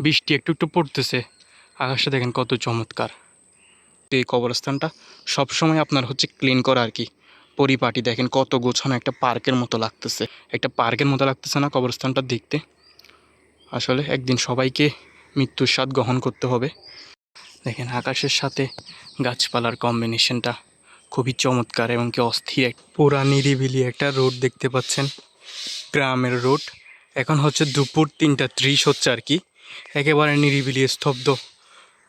বৃষ্টি একটু একটু পড়তেছে। আকাশটা দেখেন কত চমৎকার। এই কবরস্থানটা সবসময় আপনার হচ্ছে ক্লিন করা আর কি। পরিপাটি দেখেন কত গোছানো একটা পার্কের মতো লাগতেছে। একটা পার্কের মতো লাগতেছে না কবরস্থানটা দেখতে। আসলে একদিন সবাইকে মৃত্যুর স্বাদ গ্রহণ করতে হবে। দেখেন আকাশের সাথে গাছপালার কম্বিনেশনটা খুবই চমৎকার এবং কি অস্থির এক পুরা নিরিবিলি একটা রোড দেখতে পাচ্ছেন। গ্রামের রোড। এখন হচ্ছে দুপুর তিনটা ত্রিশ হচ্ছে আর কি। একেবারে নিরিবিলি, স্তব্ধ।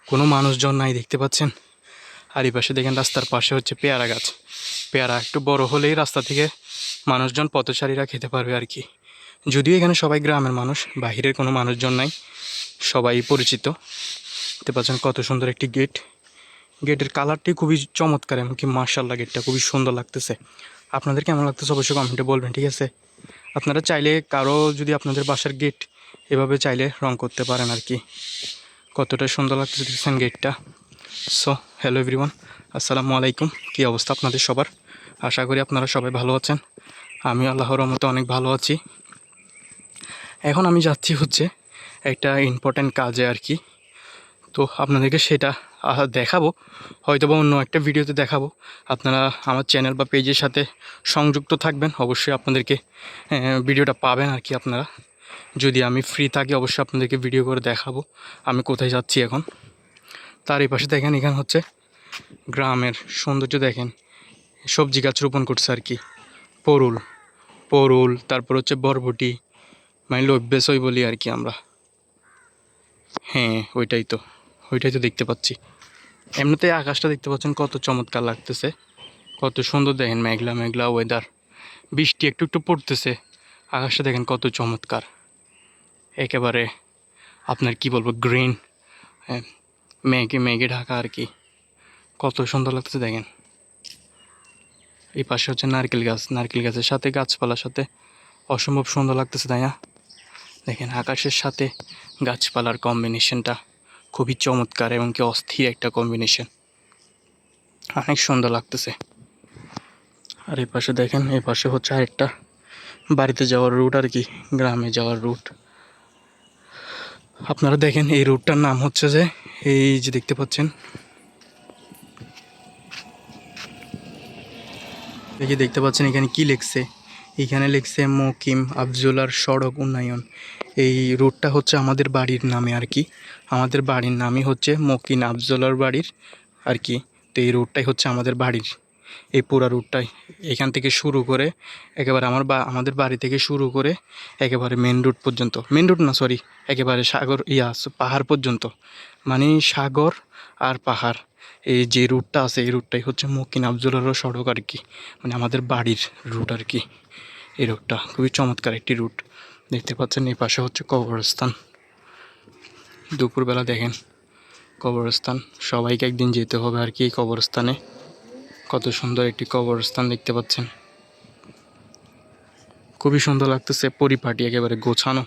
কোনো মানুষজন নাই, দেখতে পাচ্ছেন? আর এই পাশে দেখেন রাস্তার পাশে হচ্ছে পেয়ারা গাছ। পেয়ারা একটু বড় হলেই রাস্তা থেকে মানুষজন পথচারীরা খেতে পারবে আর কি। যদিও এখানে সবাই গ্রামের মানুষ, বাহিরের কোনো মানুষজন নাই, সবাই পরিচিত। দেখতে পাচ্ছেন কত সুন্দর একটি গেট। গেটের কালারটি খুবই চমৎকার, এমনকি মার্শাল্লাহ গেটটা খুবই সুন্দর লাগতেছে। আপনাদের কেমন লাগতেছে অবশ্যই কমেন্টে বলবেন, ঠিক আছে? আপনারা চাইলে কারও যদি আপনাদের বাসার গেট এভাবে চাইলে রং করতে পারেন আর কি। কতটা সুন্দর লাগতেছে দেখছেন গেটটা সো হ্যালো এভরিওয়ান আসসালামু আলাইকুম। কী অবস্থা আপনাদের সবার? আশা করি আপনারা সবাই ভালো আছেন। আমি আল্লাহর রহমতে অনেক ভালো আছি। এখন আমি যাচ্ছি হচ্ছে একটা ইম্পর্ট্যান্ট কাজে আর কি। তো আপনাদেরকে সেটা দেখাবো। হয়তো বা অন্য একটা ভিডিওতে দেখাবো। আপনারা আমার চ্যানেল বা পেজের সাথে সংযুক্ত থাকবেন। অবশ্যই আপনাদেরকে ভিডিওটা পাবেন আর কি আপনারা। যদি আমি ফ্রি থাকি, অবশ্যই আপনাদেরকে ভিডিও করে দেখাবো আমি কোথায় যাচ্ছি এখন। তার এই পাশে দেখেন, এখানে হচ্ছে গ্রামের সৌন্দর্য দেখেন। সবজি গাছ রোপণ করছে আর কি। পরুল পরুল, তারপর হচ্ছে বরবটি মানে লভ্যেসই বলি আর কি আমরা। হ্যাঁ ওইটাই তো ওইটাই তো দেখতে পাচ্ছি। এমনিতে আকাশটা দেখতে পাচ্ছেন, কত চমৎকার লাগতেছে। কত সুন্দর দেখেন, মেঘলা মেঘলা ওয়েদার বৃষ্টি একটু একটু পড়তেছে। আকাশটা দেখেন কত চমৎকার। একেবারে আপনার কি বলব গ্রিন মেঘে মেঘে ঢাকা আর কি। কত সুন্দর লাগতেছে দেখেন। এই পাশে হচ্ছে নারকেল গাছ, নারকেল গাছের সাথে, গাছপালার সাথে অসম্ভব সুন্দর লাগতেছে, তাই না? দেখেন আকাশের সাথে গাছপালার কম্বিনেশনটা খুবই চমৎকার এবং কি অস্থির একটা কম্বিনেশন অনেক সুন্দর লাগতেছে। আর এই পাশে দেখেন, এই পাশে হচ্ছে আরেকটা বাড়িতে যাওয়ার রুট আর কি, গ্রামে যাওয়ার রুট আপনারা দেখেন এই রুটটার নাম হচ্ছে যে, এই যে দেখতে পাচ্ছেন। এই যে দেখতে পাচ্ছেন এখানে কি লেখছে? এখানে লেখছে মকিম আফজুলার সড়ক উন্নয়ন। এই রুটটা হচ্ছে আমাদের বাড়ির নামে আর কি। আমাদের বাড়ির নামই হচ্ছে মকিন আফজলার বাড়ির আর কি। তো এই রুটটাই হচ্ছে আমাদের বাড়ির। এই পুরা রুটটাই এখান থেকে শুরু করে একেবারে আমার বা, আমাদের বাড়ি থেকে শুরু করে একেবারে মেন রুট পর্যন্ত। মেন রুট না সরি একেবারে সাগর, ইয়া, পাহাড় পর্যন্ত। মানে সাগর আর পাহাড়। এই যে রুটটা আছে, এই রুটটাই হচ্ছে মকিন আফজলারও সড়ক আর কি। মানে আমাদের বাড়ির রুট আর কি। এই রুটটা খুবই চমৎকার একটি রুট দেখতে পাচ্ছেন, এই পাশে হচ্ছে কবরস্থান। দুপুরবেলা দেখেন, কবরস্থান। সবাইকে একদিন যেতে হবে আর কি এই কবরস্থানে। কত সুন্দর একটি কবরস্থান দেখতে পাচ্ছেন। খুবই সুন্দর লাগতেছে পরিপাটি একেবারে গোছানো।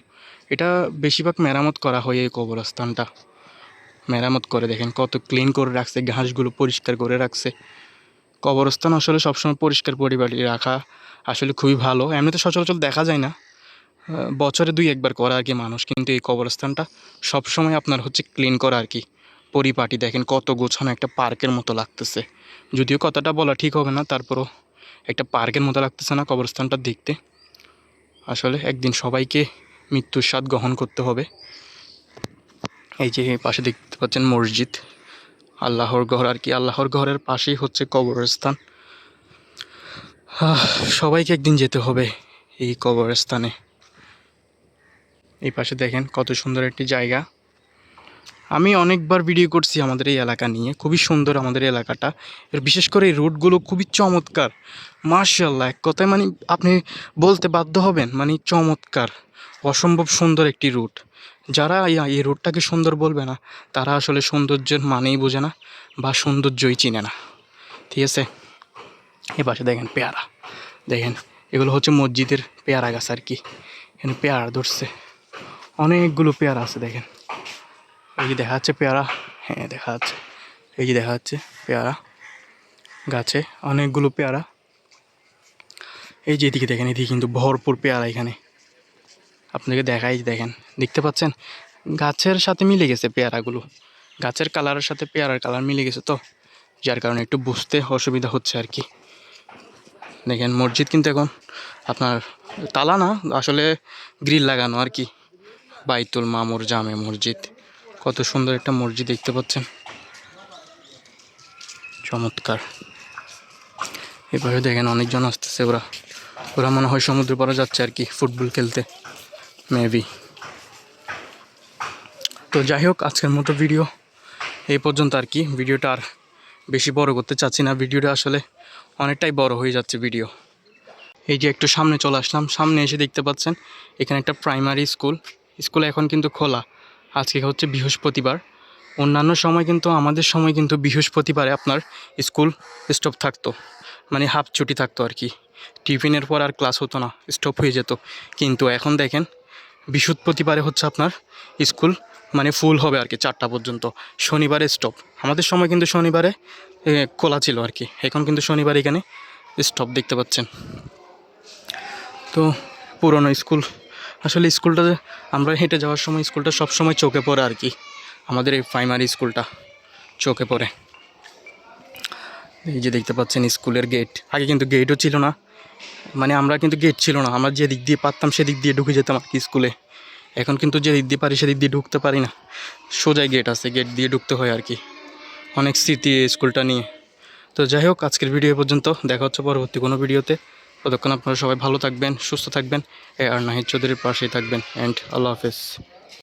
এটা বেশিরভাগ মেরামত করা হয় এই কবরস্থানটা। মেরামত করে দেখেন, কত ক্লিন করে রাখছে, ঘাসগুলো পরিষ্কার করে রাখছে। কবরস্থান আসলে সবসময় পরিষ্কার পরিপাটি রাখা আসলে খুবই ভালো। এমনিতে সচরাচর দেখা যায় না। বছরে দুই একবার করা আর কি মানুষ, কিন্তু এই কবরস্থানটা সবসময় আপনার হচ্ছে ক্লিন করা আর কি। পরিপাটি, দেখেন কত গোছানো একটা পার্কের মতো লাগতেছে। যদিও কথাটা বলা ঠিক হবে না, তারপরও একটা পার্কের মতো লাগতেছে না কবরস্থানটা দেখতে। আসলে একদিন সবাইকে মৃত্যুর স্বাদ গ্রহণ করতে হবে। এই যে পাশে দেখতে পাচ্ছেন মসজিদ। আল্লাহর ঘর আর কি, আল্লাহর ঘরের পাশেই হচ্ছে কবরস্থান। সবাইকে একদিন যেতে হবে এই কবরস্থানে। এই পাশে দেখেন কত সুন্দর একটি জায়গা। আমি অনেকবার ভিডিও করছি আমাদের এই এলাকা নিয়ে, খুবই সুন্দর আমাদের এলাকাটা। এর বিশেষ করে এই রুটগুলো খুবই চমৎকার। মার্শাল্লাহ এক কথায় মানে আপনি বলতে বাধ্য হবেন মানে চমৎকার, অসম্ভব সুন্দর একটি রুট যারা এই রুটটাকে সুন্দর বলবে না, তারা আসলে সৌন্দর্যের মানেই বোঝে না বা সৌন্দর্যই চিনে না। ঠিক আছে? এ পাশে দেখেন পেয়ারা। দেখেন, এগুলো হচ্ছে মসজিদের পেয়ারা গাছ আর কি। এখানে পেয়ারা ধরছে। অনেকগুলো পেয়ারা আছে, দেখেন। এই যে দেখা যাচ্ছে পেয়ারা। হ্যাঁ দেখা যাচ্ছে। এই যে দেখা যাচ্ছে পেয়ারা গাছে অনেকগুলো পেয়ারা। এই যে এদিকে দেখেন, এদিকে কিন্তু ভরপুর পেয়ারা এখানে। আপনাকে দেখাই দেখেন, দেখতে পাচ্ছেন? গাছের সাথে মিলে গেছে পেয়ারাগুলো। গাছের কালারের সাথে পেয়ারার কালার মিলে গেছে তো, যার কারণে একটু বুঝতে অসুবিধা হচ্ছে আর কি। দেখেন, মসজিদ কিন্তু এখন আপনার তালা না, আসলে গ্রিল লাগানো আর কি। বাইতুল মামুর জামে মসজিদ। কত সুন্দর একটা মসজিদ দেখতে পাচ্ছেন। চমৎকার। এবারে দেখেন অনেকজন আসতেছে ওরা। ওরা মনে হয় সমুদ্র পাড়ে যাচ্ছে আর কি, ফুটবল খেলতে। মেবি তো যাই হোক, আজকের মতো ভিডিও এই পর্যন্ত আর কি। ভিডিওটা আর বেশি বড় করতে চাচ্ছি না। ভিডিওটা আসলে অনেকটাই বড় হয়ে যাচ্ছে ভিডিও এই যে একটু সামনে চলে আসলাম। সামনে এসে দেখতে পাচ্ছেন, এখানে একটা প্রাইমারি স্কুল স্কুল এখন কিন্তু খোলা। আজকে হচ্ছে বৃহস্পতিবার। অন্যান্য সময় কিন্তু, আমাদের সময় কিন্তু বৃহস্পতিবারে আপনার স্কুল স্টপ থাকতো। মানে হাফ ছুটি থাকতো আর কি। টিফিনের পর আর ক্লাস হতো না, স্টপ হয়ে যেত। কিন্তু এখন দেখেন, বৃহস্পতিবারে হচ্ছে আপনার স্কুল মানে ফুল হবে আর কি, চারটা পর্যন্ত। শনিবারে স্টপ। আমাদের সময় কিন্তু শনিবারে খোলা ছিল আর কি। এখন কিন্তু শনিবার এখানে স্টপ দেখতে পাচ্ছেন। তো পুরনো স্কুল আসলে স্কুলটা আমরা হেঁটে যাওয়ার সময় স্কুলটা সব সময় চোখে পড়ে আর কি। আমাদের এই প্রাইমারি স্কুলটা চোখে পড়ে। এই যে দেখতে পাচ্ছেন স্কুলের গেট আগে কিন্তু গেটও ছিল না। মানে আমরা কিন্তু গেট ছিল না। আমরা যে দিক দিয়ে পারতাম সেদিক দিয়ে ঢুকে যেতাম আর কি স্কুলে। এখন কিন্তু যে দিক দিয়ে পারি সেদিক দিয়ে ঢুকতে পারি না। সোজাই গেট আছে গেট দিয়ে ঢুকতে হয় আর কি। অনেক স্মৃতি স্কুলটা নিয়ে। তো যাই হোক, আজকের ভিডিও পর্যন্ত। দেখা হচ্ছে পরবর্তী কোনো ভিডিওতে ততক্ষণ আপনারা সবাই ভালো থাকবেন, সুস্থ থাকবেন। এ আর নাহিদ চৌধুরীর পাশেই থাকবেন অ্যান্ড আল্লাহ হাফেজ।